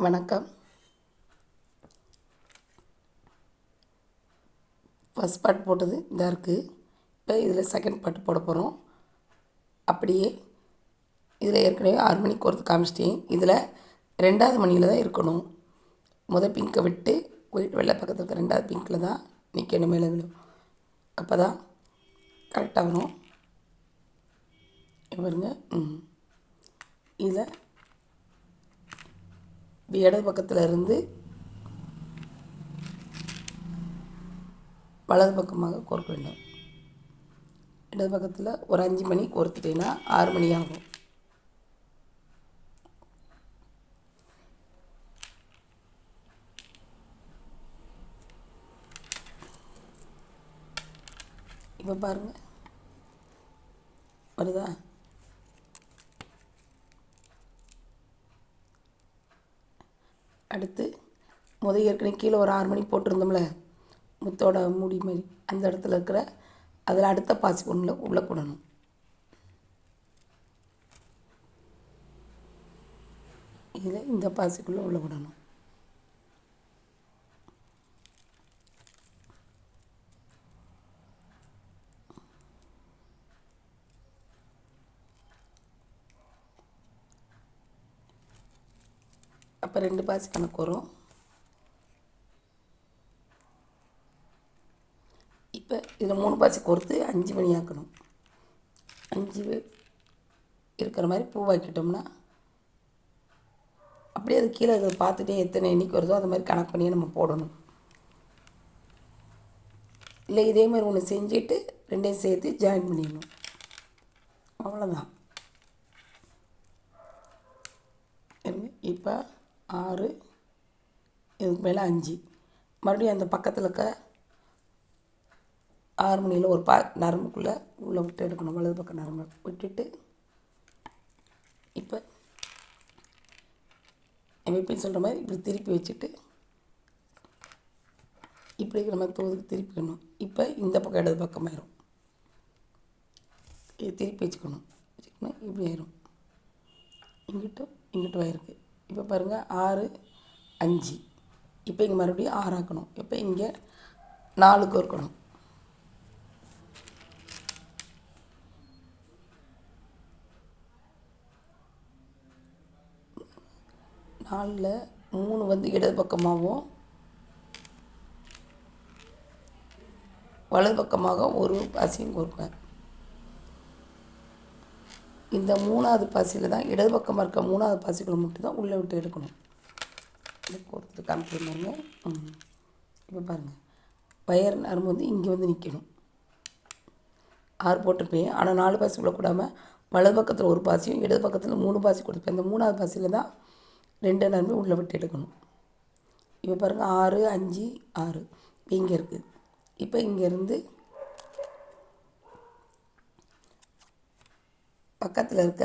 வணக்கம். First part போட்டது இதாக இருக்குது இப்போ இதில் செகண்ட் பார்ட் போட போகிறோம் அப்படியே இதில் ஏற்கனவே ஆறு மணிக்கு ஒருத்தர் காமிச்சிட்டேன். இதில் ரெண்டாவது மணியில் தான் இருக்கணும். முதல் பிங்கை விட்டு போயிட்டு வெள்ளை பக்கத்தில் இருக்க ரெண்டாவது பிங்க்கில் தான் நிற்கணும் மேலே அப்போ தான் கரெக்டாக வரும். இங்க பாருங்க. ம். இதில் இடது பக்கத்தில் இருந்து வலது பக்கமாக கோர்க்க வேண்டும். இடது பக்கத்தில் ஒரு அஞ்சு மணி கோர்த்துட்டீங்கன்னா ஆறு மணி ஆகும். இப்போ பாருங்கள் வருதா? அடுத்து முத ஏற்கனவே கீழே ஒரு ஆறு மணி போட்டிருந்தோம்ல முத்தோட மூடி மாதிரி. அந்த இடத்துல இருக்கிற அதில் அடுத்த பாசி பொண்ணில் உள்ளே போடணும். இதில் இந்த பாசிக்குள்ளே உள்ளே விடணும் அப்போ ரெண்டு பாசி கணக்கு வரும். இப்போ இதில் மூணு பாசி கொடுத்து அஞ்சு மணி ஆக்கணும். அஞ்சு இருக்கிற மாதிரி பூவாக்கிட்டோம்னா அப்படியே அது கீழே அதை பார்த்துட்டே எத்தனை எண்ணிக்கை வருதோ அது மாதிரி கணக்கு பண்ணியே நம்ம போடணும். இல்லை இதே மாதிரி ஒன்று செஞ்சுட்டு ரெண்டையும் சேர்த்து ஜாயின் பண்ணிடணும். அவ்வளோதான் இப்போ ஆறு இதுக்கு மேலே அஞ்சு. மறுபடியும் அந்த பக்கத்தில் இருக்க ஆறு மணியில் ஒரு பா நரம்புக்குள்ளே உள்ளே விட்டு எடுக்கணும். வலது பக்கம் நரம்பு. விட்டுட்டு இப்போ எப்பயும் சொல்கிற மாதிரி இப்படி திருப்பி வச்சுட்டு இப்படி இருக்கிற மாதிரி தோதுக்கு திருப்பிக்கணும் இப்போ இந்த பக்கம் இடது பக்கம் ஆயிரும். இது திருப்பி வச்சுக்கணும். வச்சுக்கணும். இப்படி ஆயிரும். இங்கிட்டும் இங்கிட்டும் ஆயிருக்கு. இப்போ பாருங்கள் ஆறு அஞ்சு. இப்போ இங்கே மறுபடியும் ஆறாக்கணும். இப்போ இங்கே நாலுக்கு இருக்கணும். நாலில் மூணு வந்து இடது பக்கமாகவும் வலது பக்கமாக ஒரு பாசியும் கொடுப்பேன். இந்த மூணாவது பாசியில் தான் இடது பக்கமாக இருக்க மூணாவது பாசிக்குள்ள மட்டும் தான் உள்ளே விட்டு எடுக்கணும். இது கொடுத்துட்டு காமிக்கிறேன் இப்போ பாருங்கள் வயர் நரம்பு வந்து இங்கே வந்து நிற்கணும் ஆறு போட்டிருப்பேன். ஆனால் நாலு பாசி விடக்கூடாமல் வலது பக்கத்தில் ஒரு பாசியும் இடது பக்கத்தில் மூணு பாசி கொடுப்பேன். இந்த மூணாவது பாசியில் தான் ரெண்டு நரம்பு உள்ளே விட்டு எடுக்கணும். இப்போ பாருங்கள் ஆறு அஞ்சு ஆறு. இப்போ இங்கே இருக்குது இப்போ இங்கேருந்து பக்கத்தில் இருக்க.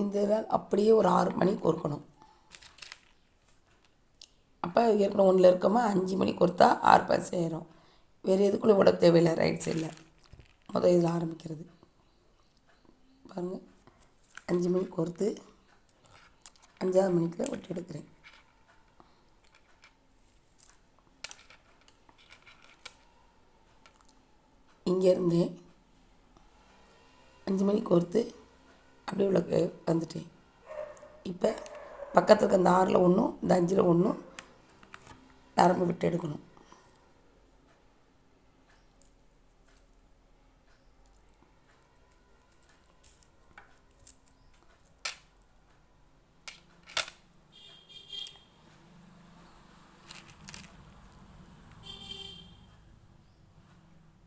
இந்த இதில் அப்படியே ஒரு ஆறு மணிக்கு கொடுக்கணும் அப்போ ஏற்கனவே ஒன்றில் இருக்கோமா? அஞ்சு மணிக்கு கொடுத்தா ஆறு பாசி ஆயிரும். வேறு எதுக்குள்ளே விட தேவையில்லை ரைட் சைடில் முதல் இதில் ஆரம்பிக்கிறது. பாருங்கள் அஞ்சு மணிக்கு கோர்த்து அஞ்சாவது மணிக்கு விட்டு எடுக்கிறேன். இங்கேருந்தே அஞ்சு மணிக்கு கோர்த்து அப்படியே உள்ள வந்துட்டேன். இப்போ பக்கத்தில் இருக்க இந்த ஆறில் ஒன்றும் இந்த அஞ்சில் ஒன்றும் நரம்பு விட்டு எடுக்கணும்.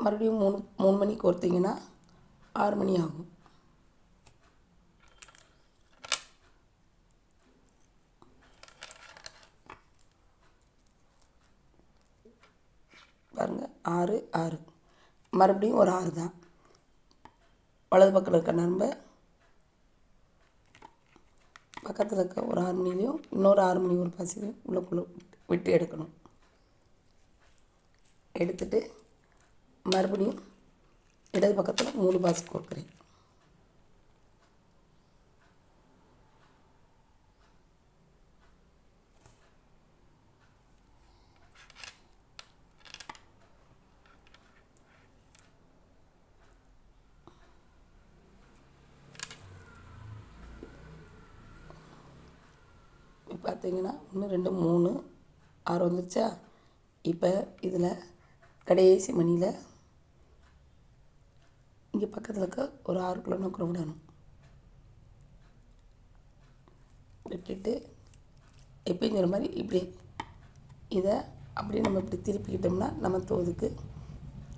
மறுபடியும் மூணு மூணு மணிக்கு கொடுத்தீங்கன்னா ஆறு மணி ஆகும். பாருங்கள் ஆறு ஆறு. மறுபடியும் ஒரு ஆறு தான். வலது பக்கத்தில் இருக்க நரம்பை பக்கத்தில் இருக்க ஒரு ஆறு மணிலையும் இன்னொரு ஆறு மணி ஒரு பாசிலையும் உள்ளக்குள்ளே விட்டு எடுக்கணும். எடுத்துட்டு மறுபடியும் இடது பக்கத்தில் மூணு பாஸ் கொடுக்குறேன். பார்த்தீங்கன்னா ஒன்று ரெண்டு மூணு ஆறு வந்துருச்சா? இப்போ இதில் கடைசி மணியில் இங்கே பக்கத்தில் இருக்க ஒரு ஆறு கிலோ நோக்கிற விடணும். விட்டுட்டு எப்பயும் சொல்கிற மாதிரி இப்படி இதை அப்படியே நம்ம இப்படி திருப்பிக்கிட்டோம்னா நம்ம தோதுக்கு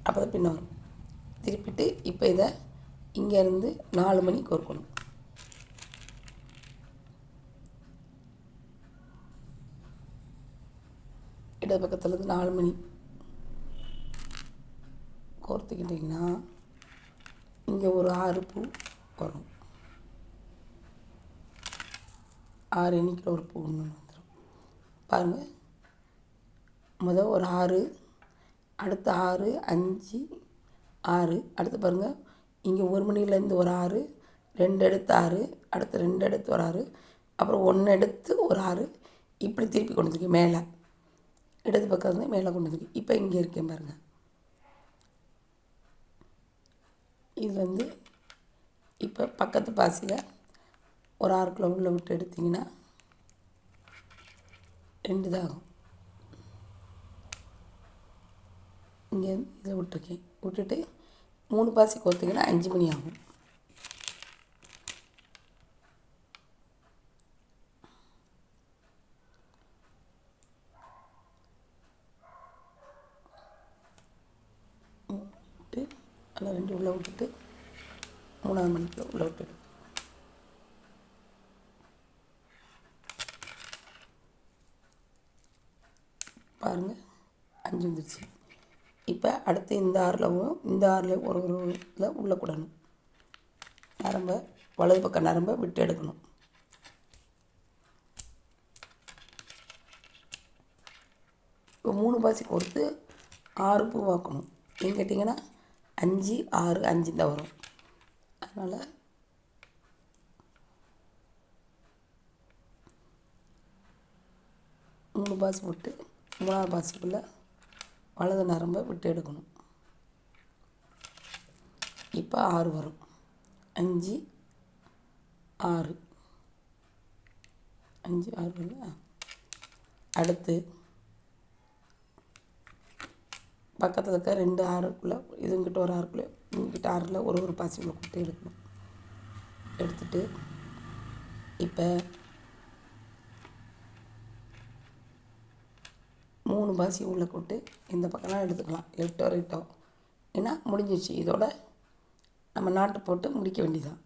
அப்போ தான் பின்ன வரும். திருப்பிட்டு இப்போ இதை இங்கேருந்து நாலு மணி கோர்க்கணும். இடது பக்கத்தில் இருந்து நாலு மணி. கோர்த்துக்கிட்டிங்கன்னா இங்கே ஒரு ஆறு பூ வரும். ஆறு எண்ணிக்கையில் ஒரு பூ ஒன்று வந்துடும் பாருங்கள் முதல் ஒரு ஆறு அடுத்த ஆறு அஞ்சு ஆறு. அடுத்து பாருங்கள் இங்கே ஒரு மணிலேருந்து ஒரு ஆறு ரெண்டு எடுத்து ஆறு அடுத்து ரெண்டு எடுத்து ஒரு ஆறு அப்புறம் ஒன்று எடுத்து ஒரு ஆறு. இப்படி திருப்பி கொண்டு வந்துருக்கு மேலே. இடது பக்கம் இருந்து மேலே கொண்டு வந்துருக்கு. இப்போ இங்கே இருக்கேன் பாருங்கள் இது வந்து இப்போ பக்கத்து பாசியில் ஒரு ஆறு கிலோ உள்ள விட்டு எடுத்திங்கன்னா ரெண்டு தான் ஆகும் இங்கே இதை விட்டுருக்கேன். விட்டுட்டு மூணு பாசி கோர்த்திங்கன்னா அஞ்சு மணி ஆகும் விட்டு அதில் ரெண்டு உள்ளே விட்டுட்டு மூணாவது மணிக்கு உள்ளே விட்டுடு. பாருங்கள் அஞ்சு வந்துருச்சு. இப்போ அடுத்து இந்த ஆறிலவும் இந்த ஆறில் ஒரு ஒரு இதில் உள்ளே கூடணும். நரம்பை வலது பக்கம் நரம்பை விட்டு எடுக்கணும். இப்போ மூணு பாசி கொடுத்து ஆறு பூ வாக்கணும். ஏன்னு கேட்டிங்கன்னா அஞ்சு ஆறு அஞ்சு தான் வரும். அதனால் மூணு பாஸ் விட்டு மூணாவது பாஸுக்குள்ளே வலது நரம்பை விட்டு எடுக்கணும். இப்போ ஆறு வரும். அஞ்சு ஆறு. அஞ்சு ஆறு வரல. அடுத்து பக்கத்தில் இருக்க ரெண்டு ஆறுக்குள்ளே இதுங்கிட்ட ஒரு ஆறுக்குள்ளே இங்கிட்ட ஆறில் ஒரு ஒரு பாசி கொடுத்து எடுக்கணும். எடுத்துட்டு இப்போ மூணு பாசி உள்ளே கொட்டு இந்த பக்கம்லாம் எடுத்துக்கலாம். எட்டோ ரெட்டோ. ஏன்னா முடிஞ்சிச்சு இதோட நம்ம நாட்டு போட்டு முடிக்க வேண்டியதான்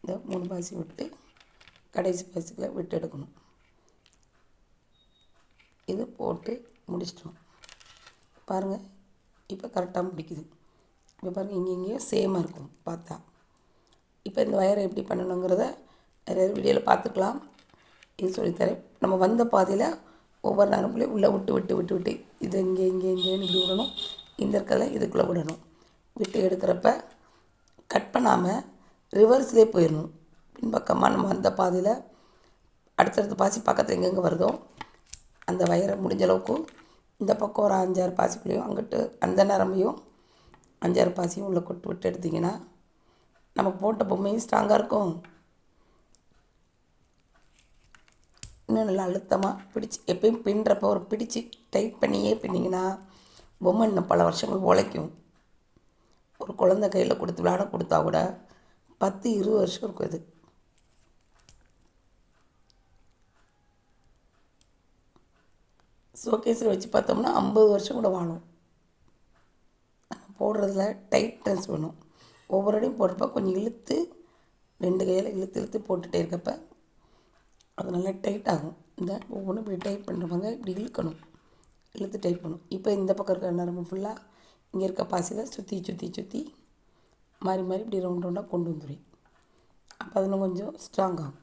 இந்த மூணு பாசி விட்டு கடைசி பாசிக்கில் விட்டு எடுக்கணும். இது போட்டு முடிச்சிட்டோம் பாருங்கள் இப்போ கரெக்டாக முடிக்குது. இப்போ பாருங்கள் இங்கே இங்கேயும் சேமாக இருக்கும் பார்த்தா. இப்போ இந்த வயரை எப்படி பண்ணணுங்கிறத நிறைய வீடியோவில் பார்த்துக்கலாம். இது சொல்லித்தரேன். நம்ம வந்த பாதையில் ஒவ்வொரு நரம்புலையும் உள்ளே விட்டு விட்டு விட்டு விட்டு இது இங்கே இங்கே இங்கேன்னு இப்படி விடணும். இந்த இருக்கிறத இதுக்குள்ளே விடணும். விட்டு எடுக்கிறப்ப கட் பண்ணாமல் ரிவர்ஸ்லேயே போயிடணும். பின்பக்கமாக நம்ம வந்த பாதையில் அடுத்தடுத்த பாசி பக்கத்தில் எங்கெங்கே வருதோ அந்த வயரை முடிஞ்ச அளவுக்கு இந்த பக்கம் ஒரு அஞ்சாறு பாசிக்குள்ளேயும் அங்கிட்டு அந்த நரம்பையும் அஞ்சாறு பாசியும் உள்ளே கொட்டு விட்டு எடுத்திங்கன்னா நமக்கு போட்ட பொம்மையும் ஸ்ட்ராங்காக இருக்கும். இன்னும் நல்லா அழுத்தமாக பிடிச்சி எப்பயும் பின்னுறப்ப ஒரு பிடிச்சி டைட் பண்ணியே பின்னிங்கன்னா பொம்மை இன்னும் பல வருஷங்கள் உழைக்கும். ஒரு குழந்த கையில் கொடுத்து விளையாட கொடுத்தா கூட பத்து இருபது வருஷம் இருக்கும் இது. ஷோகேஸில் வச்சு பார்த்தோம்னா ஐம்பது வருஷம் கூட வாழும். போடுறதுல டைட்னஸ் வேணும். ஒவ்வொரு அடையும் போடுறப்ப கொஞ்சம் இழுத்து ரெண்டு கையில் இழுத்து இழுத்து போட்டுகிட்டே இருக்கப்ப அது நல்லா டைட் ஆகும். இந்த ஒவ்வொன்றும் இப்படி டைட் பண்ணுறவங்க இப்படி இழுக்கணும். இழுத்து டைட் பண்ணும் இப்போ இந்த பக்கம் இருக்கிற நரம்பு ஃபுல்லாக இங்கே இருக்க பாசியில் சுற்றி சுற்றி சுற்றி மாறி மாறி இப்படி ரவுண்ட் ரவுண்டாக கொண்டு வந்துடுவேன் அப்போ அதில் கொஞ்சம் ஸ்ட்ராங் ஆகும்.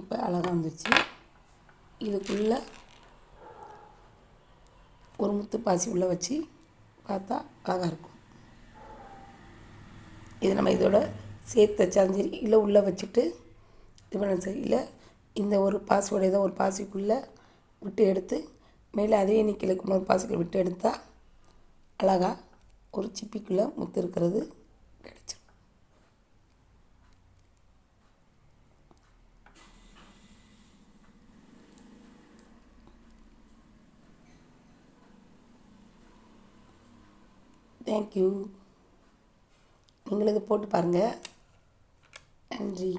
இப்போ அழகாக வந்துருச்சு. இதுக்குள்ளே ஒரு முத்து பாசி உள்ளே வச்சு பார்த்தா அழகாக இருக்கும். இது நம்ம இதோட சேர்த்து வச்சாலும் சரி இல்லை உள்ளே வச்சுட்டு இது பண்ண சரி இல்லை இந்த ஒரு பாசியோட ஏதோ ஒரு பாசிக்குள்ளே விட்டு எடுத்து மேலே அதே எண்ணிக்கையில் இன்னொரு பாசிக்குள்ளே விட்டு எடுத்தால் அழகாக ஒரு சிப்பிக்குள்ளே முத்து இருக்கிறது கிடச்சிடும் தேங்க்யூ நீங்களும் இதை போட்டு பாருங்கள் நன்றி.